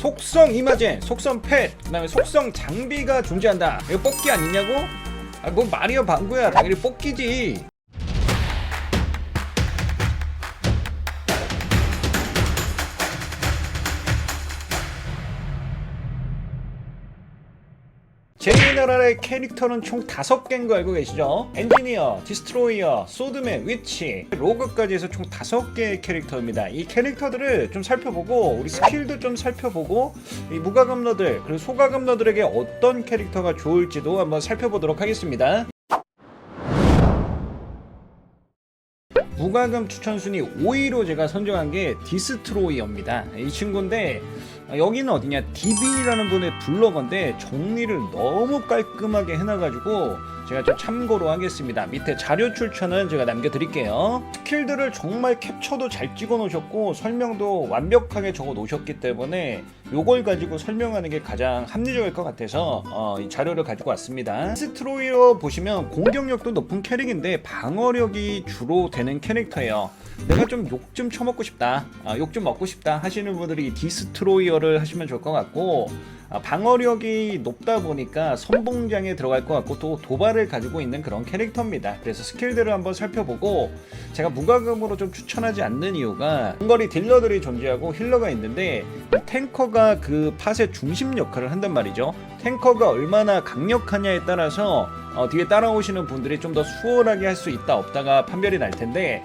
속성 이마젠, 속성 펫, 그 다음에 속성 장비가 존재한다. 이거 뽑기 아니냐고? 아, 뭐 마리오 방구야. 당연히 뽑기지. 제리나라의 캐릭터는 총 다섯 개인 거 알고 계시죠? 엔지니어, 디스트로이어, 소드맨, 위치, 로그까지 해서 총 다섯 개의 캐릭터입니다. 이 캐릭터들을 좀 살펴보고 우리 스킬도 좀 살펴보고 이 무과금러들 그리고 소과금러들에게 어떤 캐릭터가 좋을지도 한번 살펴보도록 하겠습니다. 무과금 추천 순위 5위로 제가 선정한 게 디스트로이어입니다. 이 친구인데 어, 여기는 어디냐 DB라는 분의 블로거인데 정리를 너무 깔끔하게 해놔가지고 제가 좀 참고로 하겠습니다. 밑에 자료 출처는 제가 남겨드릴게요. 스킬들을 정말 캡처도 잘 찍어 놓으셨고 설명도 완벽하게 적어 놓으셨기 때문에 요걸 가지고 설명하는 게 가장 합리적일 것 같아서 어, 이 자료를 가지고 왔습니다. 디스트로이어 보시면 공격력도 높은 캐릭인데 방어력이 주로 되는 캐릭터예요. 내가 좀 욕좀 처먹고 싶다, 아, 욕좀 먹고 싶다 하시는 분들이 이 디스트로이어를 하시면 좋을 것 같고 아, 방어력이 높다 보니까 선봉장에 들어갈 것 같고 또 도발을 가지고 있는 그런 캐릭터입니다. 그래서 스킬들을 한번 살펴보고 제가 무과금으로 좀 추천하지 않는 이유가 원거리 딜러들이 존재하고 힐러가 있는데 이 탱커가 그 팟의 중심 역할을 한단 말이죠. 탱커가 얼마나 강력하냐에 따라서 어, 뒤에 따라오시는 분들이 좀 더 수월하게 할 수 있다 없다가 판별이 날 텐데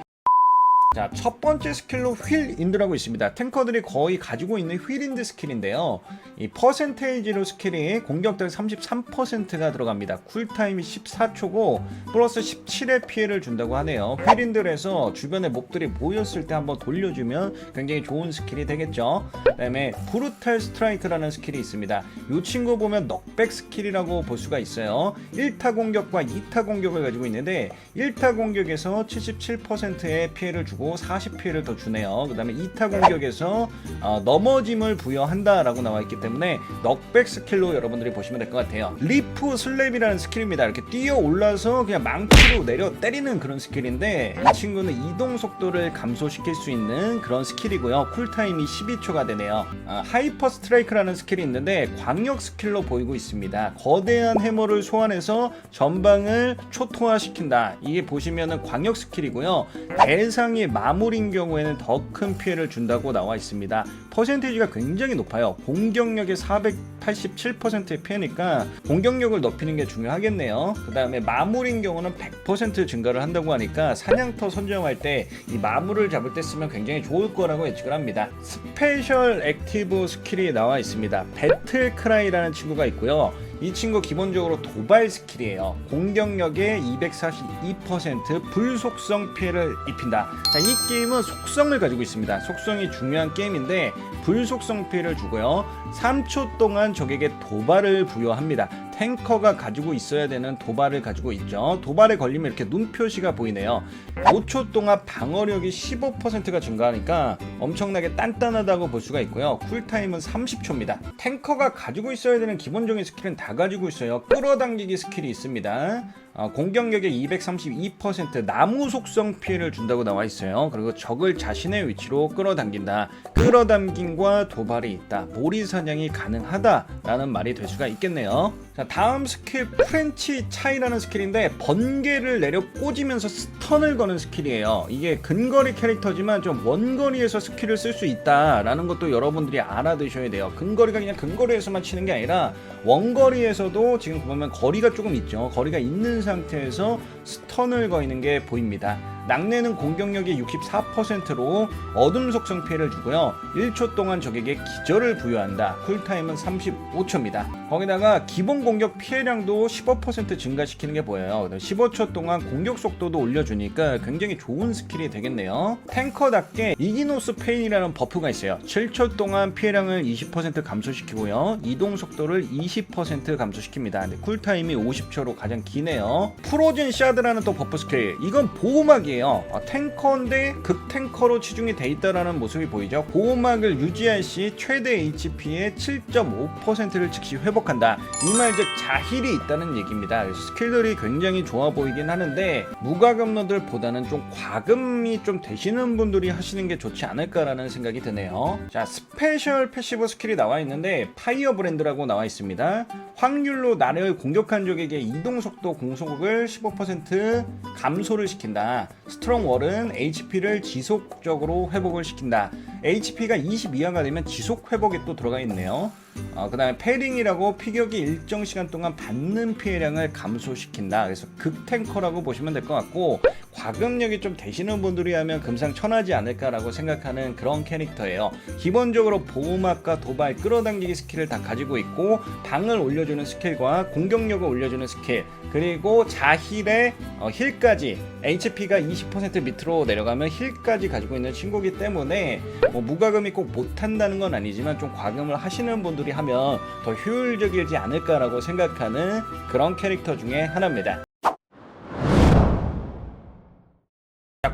자, 첫 번째 스킬로 휠 인드라고 있습니다. 탱커들이 거의 가지고 있는 휠 인드 스킬인데요. 이 퍼센테이지로 스킬이 공격당 33%가 들어갑니다. 쿨타임이 14초고 플러스 17의 피해를 준다고 하네요. 휠 인드에서 주변에 몹들이 모였을 때 한번 돌려주면 굉장히 좋은 스킬이 되겠죠. 그다음에 브루탈 스트라이크라는 스킬이 있습니다. 이 친구 보면 넉백 스킬이라고 볼 수가 있어요. 1타 공격과 2타 공격을 가지고 있는데 1타 공격에서 77%의 피해를 주고 40피해를 더 주네요. 그 다음에 2타 공격에서 어, 넘어짐을 부여한다라고 나와 있기 때문에 넉백 스킬로 여러분들이 보시면 될 것 같아요. 리프 슬랩이라는 스킬입니다. 이렇게 뛰어 올라서 그냥 망치로 내려 때리는 그런 스킬인데 이 친구는 이동 속도를 감소시킬 수 있는 그런 스킬이고요. 쿨타임이 12초가 되네요. 아, 하이퍼 스트라이크라는 스킬이 있는데 광역 스킬로 보이고 있습니다. 거대한 해머를 소환해서 전방을 초토화시킨다. 이게 보시면은 광역 스킬이고요. 대상이 마무리인 경우에는 더 큰 피해를 준다고 나와 있습니다. 퍼센테이지가 굉장히 높아요. 공격력의 487%의 피해니까 공격력을 높이는 게 중요하겠네요. 그 다음에 마무리인 경우는 100% 증가를 한다고 하니까 사냥터 선정할 때 이 마무를 잡을 때 쓰면 굉장히 좋을 거라고 예측을 합니다. 스페셜 액티브 스킬이 나와 있습니다. 배틀 크라이라는 친구가 있고요. 이 친구 기본적으로 도발 스킬이에요. 공격력의 242% 불속성 피해를 입힌다. 자, 이 게임은 속성을 가지고 있습니다. 속성이 중요한 게임인데 불속성 피해를 주고요. 3초 동안 적에게 도발을 부여합니다. 탱커가 가지고 있어야 되는 도발을 가지고 있죠. 도발에 걸리면 이렇게 눈 표시가 보이네요. 5초 동안 방어력이 15%가 증가하니까 엄청나게 단단하다고 볼 수가 있고요. 쿨타임은 30초입니다. 탱커가 가지고 있어야 되는 기본적인 스킬은 다 가지고 있어요. 끌어당기기 스킬이 있습니다. 어, 공격력의 232% 나무 속성 피해를 준다고 나와 있어요. 그리고 적을 자신의 위치로 끌어당긴다. 끌어당김과 도발이 있다. 몰이 사냥이 가능하다라는 말이 될 수가 있겠네요. 자, 다음 스킬 프렌치 차이라는 스킬인데 번개를 내려 꽂으면서 스턴을 거는 스킬이에요. 이게 근거리 캐릭터지만 좀 원거리에서 스킬을 쓸 수 있다라는 것도 여러분들이 알아두셔야 돼요. 근거리가 그냥 근거리에서만 치는 게 아니라 원거리에서도 지금 보면 거리가 조금 있죠. 거리가 있는 상태에서 스턴을 거이는 게 보입니다. 낙내는 공격력의 64%로 어둠 속성 피해를 주고요. 1초 동안 적에게 기절을 부여한다. 쿨타임은 35초입니다. 거기다가 기본 공격 피해량도 15% 증가시키는 게 보여요. 15초 동안 공격 속도도 올려주니까 굉장히 좋은 스킬이 되겠네요. 탱커답게 이기노스 페인이라는 버프가 있어요. 7초 동안 피해량을 20% 감소시키고요. 이동 속도를 20% 감소시킵니다. 근데 쿨타임이 50초로 가장 기네요. 프로즌 샤드라는 또 버프 스킬. 이건 보호막이에요. 얘기예요. 어, 탱커인데 극탱커로 치중이 돼 있다라는 모습이 보이죠. 보호막을 유지할 시 최대 HP의 7.5%를 즉시 회복한다. 이 말 즉 자힐이 있다는 얘기입니다. 스킬들이 굉장히 좋아 보이긴 하는데 무과금러들보다는 좀 과금이 좀 되시는 분들이 하시는 게 좋지 않을까라는 생각이 드네요. 자 스페셜 패시브 스킬이 나와 있는데 파이어 브랜드라고 나와 있습니다. 확률로 나를 공격한 적에게 이동 속도 공속을 15% 감소를 시킨다. 스트롱 월은 HP를 지속적으로 회복을 시킨다. HP가 20 이하가 되면 지속 회복에 또 들어가 있네요. 어, 그 다음에 패링이라고 피격이 일정 시간 동안 받는 피해량을 감소시킨다. 그래서 극탱커라고 보시면 될 것 같고 과금력이 좀 되시는 분들이 하면 금상첨화지 않을까라고 생각하는 그런 캐릭터예요. 기본적으로 보호막과 도발, 끌어당기기 스킬을 다 가지고 있고 방을 올려주는 스킬과 공격력을 올려주는 스킬 그리고 자힐의 어, 힐까지 HP가 20% 밑으로 내려가면 힐까지 가지고 있는 친구기 때문에 뭐 무과금이 꼭 못한다는 건 아니지만 좀 과금을 하시는 분들 이 하면 더 효율적이지 않을까라고 생각하는 그런 캐릭터 중에 하나입니다.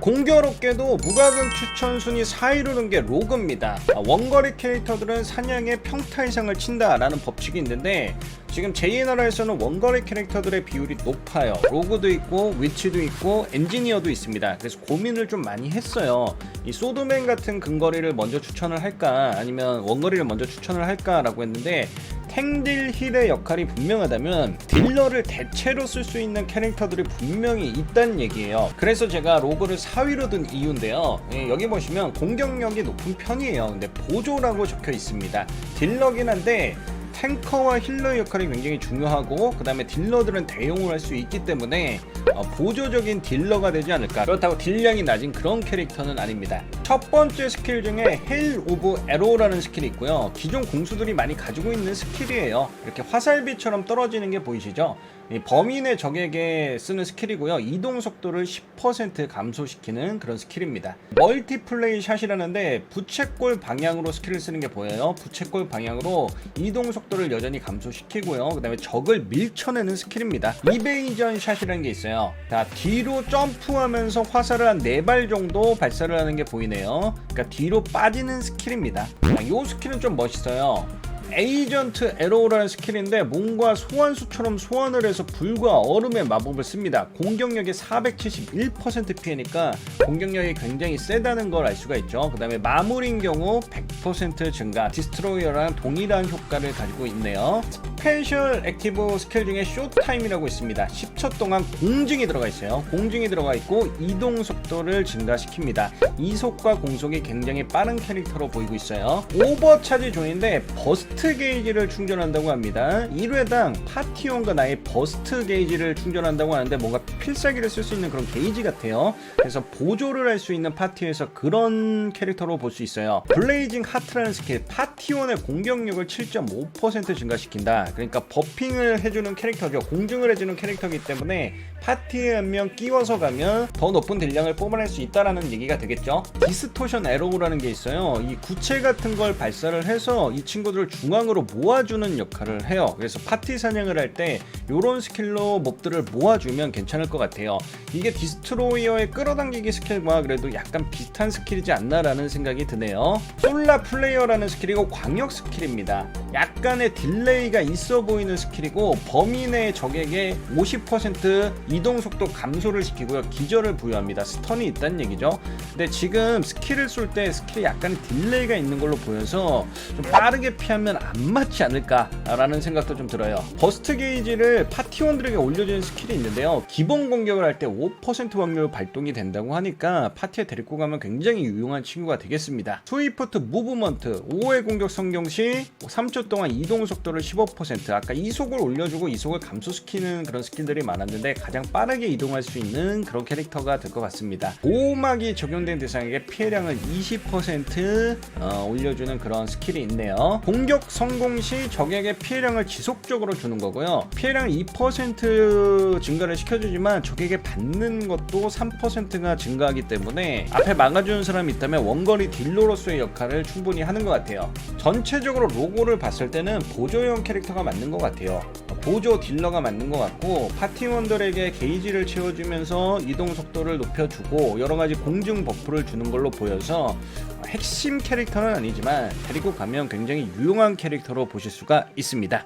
공교롭게도 무과금 추천 순위 4위로 오른 게 로그입니다. 아, 원거리 캐릭터들은 사냥에 평타 이상을 친다라는 법칙이 있는데 지금 제2나라에서는 원거리 캐릭터들의 비율이 높아요. 로그도 있고 위치도 있고 엔지니어도 있습니다. 그래서 고민을 좀 많이 했어요. 이 소드맨 같은 근거리를 먼저 추천을 할까 아니면 원거리를 먼저 추천을 할까라고 했는데 탱딜 힐의 역할이 분명하다면 딜러를 대체로 쓸 수 있는 캐릭터들이 분명히 있다는 얘기예요. 그래서 제가 로고를 4위로 둔 이유인데요. 예, 여기 보시면 공격력이 높은 편이에요. 근데 보조라고 적혀 있습니다. 딜러긴 한데 탱커와 힐러 역할이 굉장히 중요하고 그 다음에 딜러들은 대용을 할 수 있기 때문에 어, 보조적인 딜러가 되지 않을까. 그렇다고 딜량이 낮은 그런 캐릭터는 아닙니다. 첫 번째 스킬 중에 헬 오브 에로라는 스킬이 있고요. 기존 공수들이 많이 가지고 있는 스킬이에요. 이렇게 화살비처럼 떨어지는 게 보이시죠? 이 범인의 적에게 쓰는 스킬이고요. 이동 속도를 10% 감소시키는 그런 스킬입니다. 멀티플레이 샷이라는데 부채꼴 방향으로 스킬을 쓰는 게 보여요. 부채꼴 방향으로 이동 속도를 여전히 감소시키고요. 그 다음에 적을 밀쳐내는 스킬입니다. 이베이전 샷이라는 게 있어요 자 뒤로 점프하면서 화살을 한 4발 정도 발사를 하는 게 보이네요. 그러니까 뒤로 빠지는 스킬입니다. 자, 이 스킬은 좀 멋있어요 에이전트 에로우라는 스킬인데 뭔가 소환수처럼 소환을 해서 불과 얼음의 마법을 씁니다. 공격력이 471% 피해니까 공격력이 굉장히 세다는 걸 알 수가 있죠. 그 다음에 마무리인 경우 100% 증가, 디스트로이어랑 동일한 효과를 가지고 있네요. 스페셜 액티브 스킬 중에 쇼타임이라고 있습니다. 10초 동안 공증이 들어가 있어요. 공증이 들어가 있고 이동 속도를 증가시킵니다. 이속과 공속이 굉장히 빠른 캐릭터로 보이고 있어요. 오버차지 존인데 버스트 게이지를 충전한다고 합니다. 1회당 파티원과 나의 버스트 게이지를 충전한다고 하는데 뭔가 필살기를 쓸 수 있는 그런 게이지 같아요. 그래서 보조를 할 수 있는 파티에서 그런 캐릭터로 볼 수 있어요. 블레이징 하트라는 스킬 파티원의 공격력을 7.5% 증가시킨다. 그러니까 버핑을 해주는 캐릭터죠. 공증을 해주는 캐릭터이기 때문에 파티에 한 명 끼워서 가면 더 높은 딜량을 뽑아낼 수 있다라는 얘기가 되겠죠. 디스토션 에로우라는 게 있어요. 이 구체 같은 걸 발사를 해서 이 친구들을 중 앙으로 모아주는 역할을 해요. 그래서 파티 사냥을 할 때 이런 스킬로 몹들을 모아주면 괜찮을 것 같아요. 이게 디스트로이어의 끌어당기기 스킬과 그래도 약간 비슷한 스킬이지 않나라는 생각이 드네요. 솔라 플레이어라는 스킬이고 광역 스킬입니다. 약간의 딜레이가 있어 보이는 스킬이고 범인의 적에게 50% 이동 속도 감소를 시키고요. 기절을 부여합니다. 스턴이 있다는 얘기죠. 근데 지금 스킬을 쏠 때 스킬이 약간 딜레이가 있는 걸로 보여서 좀 빠르게 피하면 안 맞지 않을까라는 생각도 좀 들어요. 버스트 게이지를 파티원들에게 올려주는 스킬이 있는데요. 기본 공격을 할 때 5% 확률 발동이 된다고 하니까 파티에 데리고 가면 굉장히 유용한 친구가 되겠습니다. 스위프트 무브먼트 5회 공격 성경 시 3초 동안 이동 속도를 15% 아까 이속을 올려주고 이속을 감소시키는 그런 스킬들이 많았는데 가장 빠르게 이동할 수 있는 그런 캐릭터가 될 것 같습니다. 보호막이 적용된 대상에게 피해량을 20% 어, 올려주는 그런 스킬이 있네요. 공격 성공 시 적에게 피해량을 지속적으로 주는 거고요. 피해량 2% 증가를 시켜주지만 적에게 받는 것도 3%가 증가하기 때문에 앞에 막아주는 사람이 있다면 원거리 딜러로서의 역할을 충분히 하는 것 같아요. 전체적으로 로고를 봤을 때는 보조형 캐릭터가 맞는 것 같아요. 보조 딜러가 맞는 것 같고 파티원들에게 게이지를 채워주면서 이동 속도를 높여주고 여러 가지 공중 버프를 주는 걸로 보여서 핵심 캐릭터는 아니지만 데리고 가면 굉장히 유용한 캐릭터로 보실 수가 있습니다.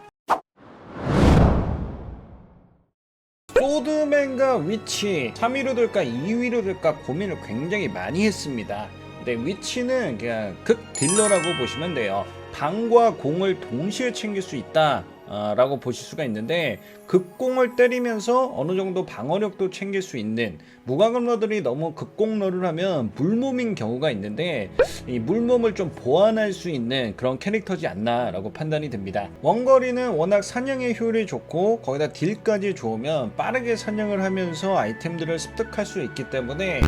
소드맨과 위치 3위로 들까 2위로 들까 고민을 굉장히 많이 했습니다. 근데 위치는 그냥 극 딜러라고 보시면 돼요. 방과 공을 동시에 챙길 수 있다. 아, 라고 보실 수가 있는데 극공을 때리면서 어느 정도 방어력도 챙길 수 있는 무과금러들이 너무 극공러를 하면 물몸인 경우가 있는데 이 물몸을 좀 보완할 수 있는 그런 캐릭터지 않나라고 판단이 됩니다. 원거리는 워낙 사냥의 효율이 좋고 거기다 딜까지 좋으면 빠르게 사냥을 하면서 아이템들을 습득할 수 있기 때문에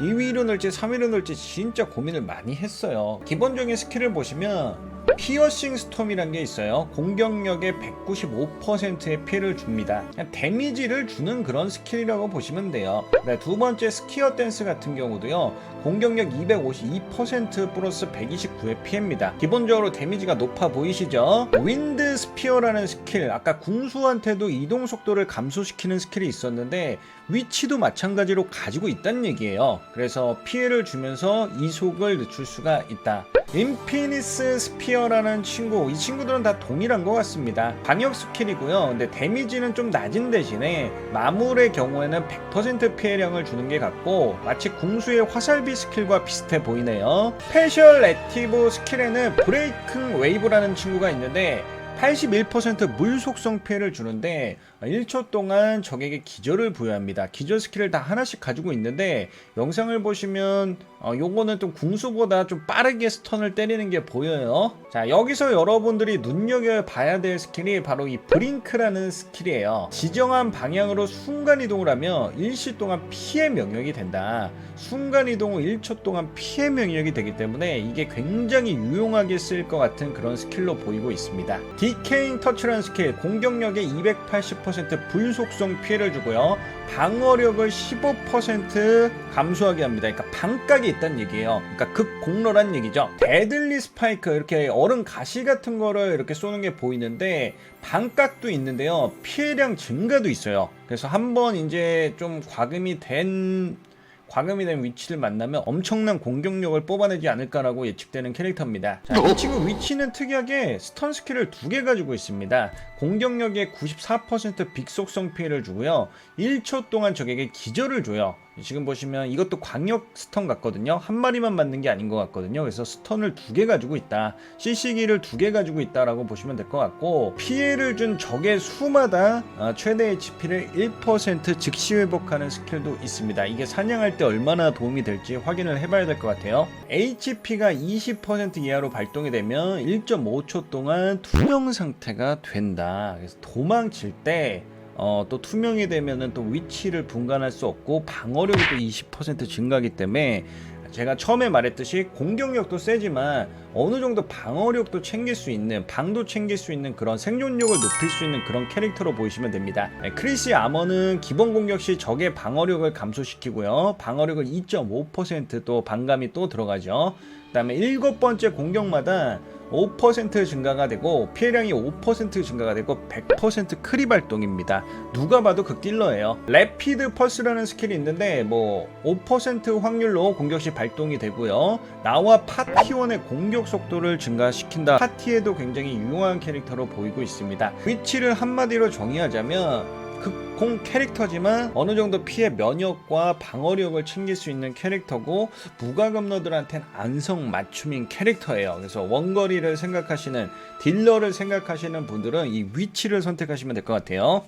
2위로 넣을지 3위로 넣을지 진짜 고민을 많이 했어요. 기본적인 스킬을 보시면 피어싱 스톰이란 게 있어요. 공격력의 195%의 피해를 줍니다. 데미지를 주는 그런 스킬이라고 보시면 돼요. 네, 두 번째 스키어 댄스 같은 경우도요. 공격력 252% 플러스 129의 피해입니다. 기본적으로 데미지가 높아 보이시죠? 윈드 스피어라는 스킬, 아까 궁수한테도 이동 속도를 감소시키는 스킬이 있었는데 위치도 마찬가지로 가지고 있다는 얘기예요. 그래서 피해를 주면서 이속을 늦출 수가 있다. 인피니스 스피어라는 친구 이 친구들은 다 동일한 것 같습니다 방역 스킬이고요 근데 데미지는 좀 낮은 대신에 마물의 경우에는 100% 피해량을 주는 게 같고 마치 궁수의 화살비 스킬과 비슷해 보이네요. 스페셜 액티브 스킬에는 브레이킹 웨이브라는 친구가 있는데 81% 물속성 피해를 주는데 1초 동안 적에게 기절을 부여합니다. 기절 스킬을 다 하나씩 가지고 있는데 영상을 보시면 어, 요거는 좀 궁수보다 좀 빠르게 스턴을 때리는 게 보여요. 자 여기서 여러분들이 눈여겨봐야 될 스킬이 바로 이 브링크라는 스킬이에요. 지정한 방향으로 순간 이동을 하면 일시 동안 피해 명령이 된다. 순간 이동 후 1초 동안 피해 명령이 되기 때문에 이게 굉장히 유용하게 쓰일 것 같은 그런 스킬로 보이고 있습니다. 디케잉 터치라는 스킬 공격력의 280% 불속성 피해를 주고요. 방어력을 15% 감소하게 합니다. 그러니까 반각이 있다는 얘기예요. 그러니까 극공로란 얘기죠. 데들리 스파이크 이렇게 얼음 가시 같은 거를 이렇게 쏘는 게 보이는데 반각도 있는데요. 피해량 증가도 있어요. 그래서 한번 이제 좀 과금이 된 과금이 된 위치를 만나면 엄청난 공격력을 뽑아내지 않을까라고 예측되는 캐릭터입니다. 자, 이 친구 위치는 특이하게 스턴 스킬을 두 개 가지고 있습니다. 공격력의 94% 빅속성 피해를 주고요. 1초 동안 적에게 기절을 줘요. 지금 보시면 이것도 광역 스턴 같거든요. 한 마리만 맞는 게 아닌 것 같거든요. 그래서 스턴을 두 개 가지고 있다. CC기를 두 개 가지고 있다라고 보시면 될 것 같고 피해를 준 적의 수마다 어, 최대 HP를 1% 즉시 회복하는 스킬도 있습니다. 이게 사냥할 때 얼마나 도움이 될지 확인을 해봐야 될 것 같아요. HP가 20% 이하로 발동이 되면 1.5초 동안 투명 상태가 된다. 그래서 도망칠 때 어, 또 투명이 되면은 또 위치를 분간할 수 없고 방어력이 또 20% 증가하기 때문에 제가 처음에 말했듯이 공격력도 세지만 어느 정도 방어력도 챙길 수 있는 방도 챙길 수 있는 그런 생존력을 높일 수 있는 그런 캐릭터로 보시면 됩니다. 네, 크리시 아머는 기본 공격 시 적의 방어력을 감소시키고요. 방어력을 2.5%또 반감이 또 들어가죠. 그 다음에 일곱 번째 공격마다 5% 증가가 되고 피해량이 5% 증가가 되고 100% 크리 발동입니다. 누가 봐도 그 딜러예요. 래피드 펄스라는 스킬이 있는데 뭐 5% 확률로 공격 시 발동이 되고요. 나와 파티원의 공격 속도를 증가시킨다. 파티에도 굉장히 유용한 캐릭터로 보이고 있습니다. 위치를 한마디로 정의하자면 극공 캐릭터지만 어느 정도 피해 면역과 방어력을 챙길 수 있는 캐릭터고 무과금러들한테는 안성 맞춤인 캐릭터예요. 그래서 원거리를 생각하시는 딜러를 생각하시는 분들은 이 위치를 선택하시면 될 것 같아요.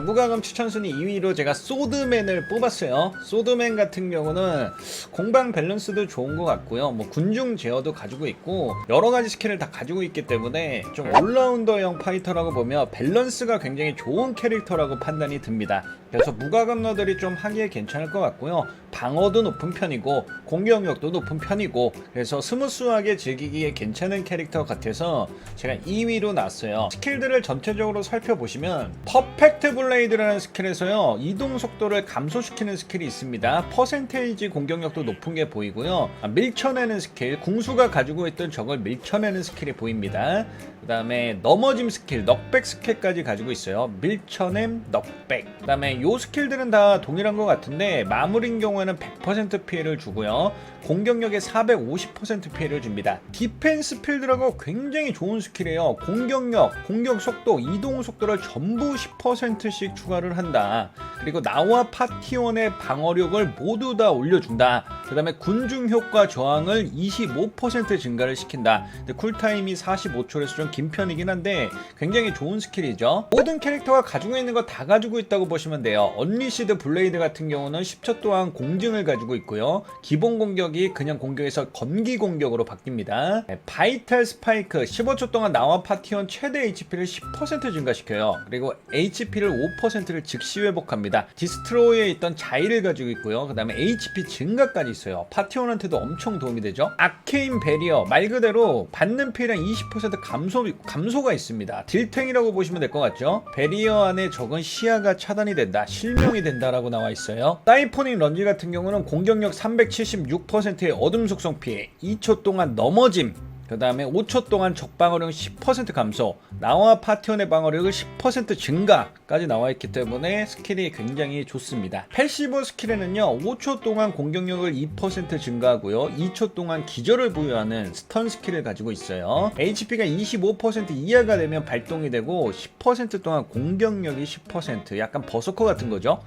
자, 무과금 추천 순위 2위로 제가 소드맨을 뽑았어요. 소드맨 같은 경우는 공방 밸런스도 좋은 것 같고요. 뭐 군중 제어도 가지고 있고 여러 가지 스킬을 다 가지고 있기 때문에 좀 올라운더형 파이터라고 보면 밸런스가 굉장히 좋은 캐릭터라고 판단이 듭니다. 그래서 무과금러들이 좀 하기에 괜찮을 것 같고요. 방어도 높은 편이고 공격력도 높은 편이고 그래서 스무스하게 즐기기에 괜찮은 캐릭터 같아서 제가 2위로 놨어요. 스킬들을 전체적으로 살펴보시면 퍼펙트 블레이드라는 스킬에서요 이동 속도를 감소시키는 스킬이 있습니다. 퍼센테이지 공격력도 높은 게 보이고요. 아, 밀쳐내는 스킬, 궁수가 가지고 있던 적을 밀쳐내는 스킬이 보입니다. 그 다음에 넘어짐 스킬, 넉백 스킬까지 가지고 있어요. 밀쳐냄, 넉백. 그 다음에 요 스킬들은 다 동일한 것 같은데 마무리인 경우에는 100% 피해를 주고요. 공격력에 450% 피해를 줍니다. 디펜스 필드라고 굉장히 좋은 스킬이에요. 공격력, 공격 속도, 이동 속도를 전부 10%씩 추가를 한다. 그리고 나와 파티원의 방어력을 모두 다 올려준다. 그 다음에 군중 효과 저항을 25% 증가를 시킨다. 근데 쿨타임이 45초에서 좀긴 편이긴 한데 굉장히 좋은 스킬이죠. 모든 캐릭터가 가지고 있는 거 다 가지고 있다고 보시면 돼요. 언리시드 블레이드 같은 경우는 10초 동안 공증을 가지고 있고요. 기본 공격이 그냥 공격에서 건기 공격으로 바뀝니다. 네, 바이탈 스파이크 15초 동안 나와 파티원 최대 HP를 10% 증가시켜요. 그리고 HP를 5%를 즉시 회복합니다. 디스트로이에 있던 자의를 가지고 있고요. 그 다음에 HP 증가까지 있어요. 파티원한테도 엄청 도움이 되죠. 아케인 베리어 말 그대로 받는 피해량 20% 감소, 감소가 있습니다. 딜탱이라고 보시면 될 것 같죠. 베리어 안에 적은 시야가 차단이 된다. 실명이 된다라고 나와 있어요. 사이포닉 런지 같은 경우는 공격력 376%의 어둠 속성 피해 2초 동안 넘어짐 그 다음에 5초 동안 적 방어력 10% 감소, 나와 파티원의 방어력을 10% 증가까지 나와 있기 때문에 스킬이 굉장히 좋습니다. 패시브 스킬에는요, 5초 동안 공격력을 2% 증가하고요, 2초 동안 기절을 부여하는 스턴 스킬을 가지고 있어요. HP가 25% 이하가 되면 발동이 되고 10% 동안 공격력이 10%, 약간 버서커 같은 거죠.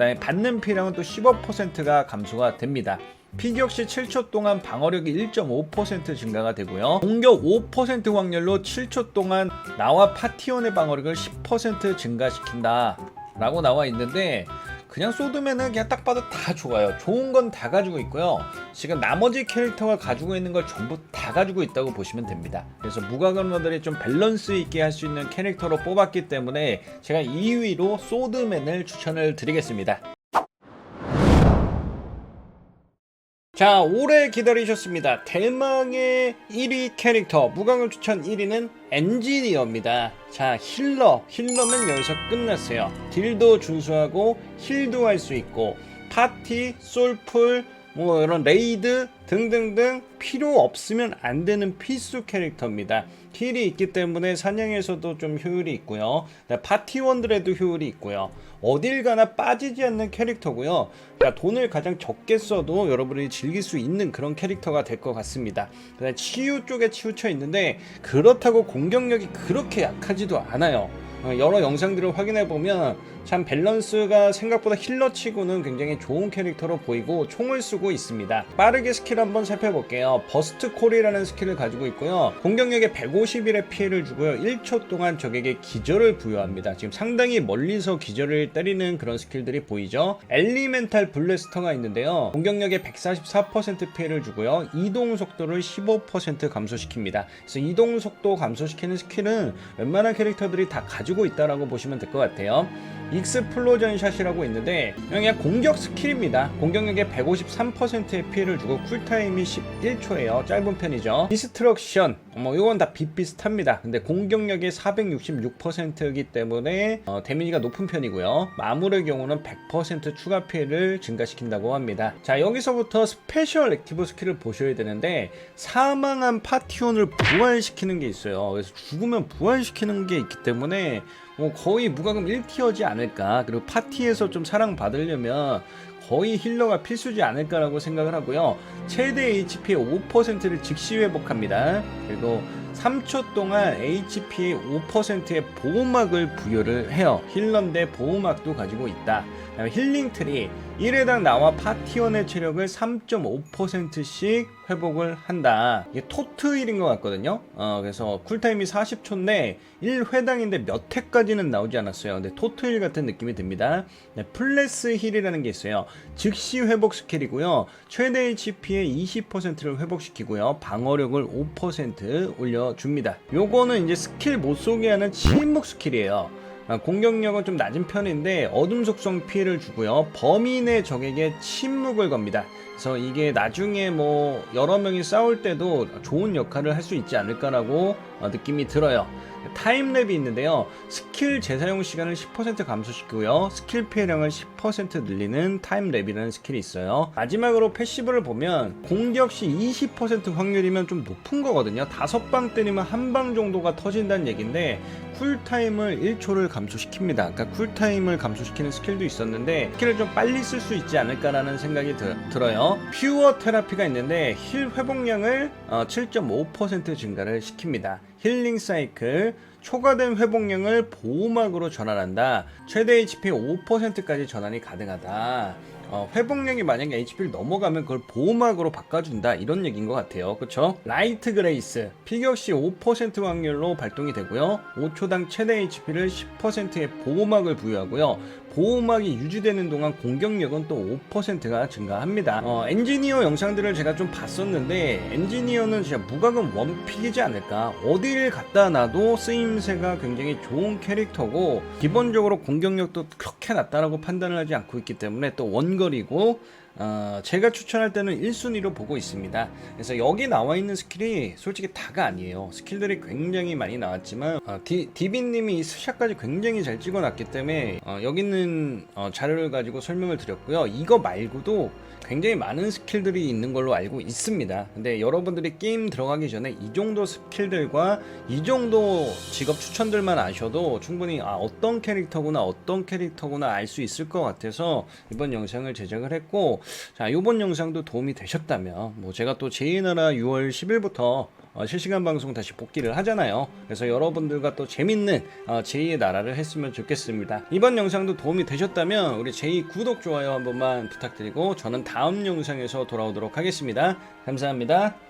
그 다음에 받는 피량은 또 15%가 감소가 됩니다. 피격 시 7초 동안 방어력이 1.5% 증가가 되고요. 공격 5% 확률로 7초 동안 나와 파티원의 방어력을 10% 증가시킨다. 라고 나와 있는데 그냥 쏘드면은 그냥 딱 봐도 다 좋아요. 좋은 건 다 가지고 있고요. 지금 나머지 캐릭터가 가지고 있는 걸 전부 다 가지고 있다고 보시면 됩니다. 그래서 무과금러들이 좀 밸런스 있게 할 수 있는 캐릭터로 뽑았기 때문에 제가 2위로 소드맨을 추천을 드리겠습니다. 자, 오래 기다리셨습니다. 대망의 1위 캐릭터, 무광을 추천 1위는 엔지니어입니다. 자, 힐러. 힐러면 여기서 끝났어요. 딜도 준수하고, 힐도 할 수 있고, 파티, 솔풀, 뭐 이런 레이드 등등등 필요 없으면 안 되는 필수 캐릭터입니다. 힐이 있기 때문에 사냥에서도 좀 효율이 있고요. 파티원들에도 효율이 있고요. 어딜 가나 빠지지 않는 캐릭터고요. 그러니까 돈을 가장 적게 써도 여러분이 즐길 수 있는 그런 캐릭터가 될 것 같습니다. 그다음 치유 쪽에 치우쳐 있는데 그렇다고 공격력이 그렇게 약하지도 않아요. 어, 여러 영상들을 확인해 보면 참 밸런스가 생각보다 힐러치고는 굉장히 좋은 캐릭터로 보이고 총을 쓰고 있습니다. 빠르게 스킬 한번 살펴볼게요. 버스트 콜이라는 스킬을 가지고 있고요. 공격력에 151의 피해를 주고요. 1초 동안 적에게 기절을 부여합니다. 지금 상당히 멀리서 기절을 때리는 그런 스킬들이 보이죠. 엘리멘탈 블래스터가 있는데요. 공격력에 144% 피해를 주고요. 이동 속도를 15% 감소시킵니다. 그래서 이동 속도 감소시키는 스킬은 웬만한 캐릭터들이 다 가지고 있다라고 보시면 될 것 같아요. 익스플로전 샷이라고 있는데 그냥 공격 스킬입니다. 공격력에 153%의 피해를 주고 쿨타임이 11초예요. 짧은 편이죠. 디스트럭션 뭐 이건 다 비슷비슷합니다. 근데 공격력이 466%이기 때문에 어, 데미지가 높은 편이고요. 마무리의 경우는 100% 추가 피해를 증가시킨다고 합니다. 자 여기서부터 스페셜 액티브 스킬을 보셔야 되는데 사망한 파티원을 부활시키는 게 있어요. 그래서 죽으면 부활시키는 게 있기 때문에 뭐 거의 무과금 1티어지 않을까. 그리고 파티에서 좀 사랑받으려면 거의 힐러가 필수지 않을까라고 생각을 하고요. 최대 HP의 5%를 즉시 회복합니다. 그리고 3초 동안 HP의 5%의 보호막을 부여를 해요. 힐러인데 보호막도 가지고 있다. 힐링 트리 1회당 나와 파티원의 체력을 3.5%씩 회복을 한다. 이게 토트 힐인 것 같거든요. 어, 그래서 쿨타임이 40초인데 1회당인데 몇 회까지는 나오지 않았어요. 근데 토트 힐 같은 느낌이 듭니다. 네, 플래스 힐이라는 게 있어요. 즉시 회복 스킬이고요. 최대 HP의 20%를 회복시키고요. 방어력을 5% 올려줍니다. 요거는 이제 스킬 못 쏘게 하는 침묵 스킬이에요. 아, 공격력은 좀 낮은 편인데 어둠 속성 피해를 주고요. 범인의 적에게 침묵을 겁니다. 그래서 이게 나중에 뭐 여러 명이 싸울 때도 좋은 역할을 할 수 있지 않을까라고 어, 느낌이 들어요. 타임랩이 있는데요. 스킬 재사용 시간을 10% 감소시키고요. 스킬 피해량을 10% 늘리는 타임랩이라는 스킬이 있어요. 마지막으로 패시브를 보면 공격 시 20% 확률이면 좀 높은 거거든요. 다섯 방 때리면 한 방 정도가 터진다는 얘기인데 쿨타임을 1초를 감 소시킵니다. 그러니까 쿨타임을 감소시키는 스킬도 있었는데 스킬을 좀 빨리 쓸 수 있지 않을까라는 생각이 드, 들어요. 퓨어 테라피가 있는데 힐 회복량을 어, 7.5% 증가를 시킵니다. 힐링 사이클 초과된 회복량을 보호막으로 전환한다. 최대 HP 5%까지 전환이 가능하다. 어, 회복량이 만약에 HP를 넘어가면 그걸 보호막으로 바꿔준다. 이런 얘기인 것 같아요. 그쵸? 라이트 그레이스. 피격 시 5% 확률로 발동이 되고요. 5초당 최대 HP를 10%의 보호막을 부여하고요 보호막이 유지되는 동안 공격력은 또 5%가 증가합니다. 어, 엔지니어 영상들을 제가 좀 봤었는데 엔지니어는 진짜 무과금 원픽이지 않을까? 어디를 갖다 놔도 쓰임새가 굉장히 좋은 캐릭터고 기본적으로 공격력도 그렇게 낮다라고 판단을 하지 않고 있기 때문에 또 원거리고 어, 제가 추천할 때는 1순위로 보고 있습니다. 그래서 여기 나와 있는 스킬이 솔직히 다가 아니에요. 스킬들이 굉장히 많이 나왔지만 어, 디, 디비님이 이 스샷까지 굉장히 잘 찍어놨기 때문에 어, 여기 있는 어, 자료를 가지고 설명을 드렸고요. 이거 말고도 굉장히 많은 스킬들이 있는 걸로 알고 있습니다. 근데 여러분들이 게임 들어가기 전에 이 정도 스킬들과 이 정도 직업 추천들만 아셔도 충분히 아, 어떤 캐릭터구나 어떤 캐릭터구나 알 수 있을 것 같아서 이번 영상을 제작을 했고 자 이번 영상도 도움이 되셨다면 뭐 제가 또 제2나라 6월 10일부터 어, 실시간 방송 다시 복귀를 하잖아요. 그래서 여러분들과 또 재밌는 어, 제2의 나라를 했으면 좋겠습니다. 이번 영상도 도움이 되셨다면 우리 제2 구독, 좋아요 한 번만 부탁드리고 저는 다음 영상에서 돌아오도록 하겠습니다. 감사합니다.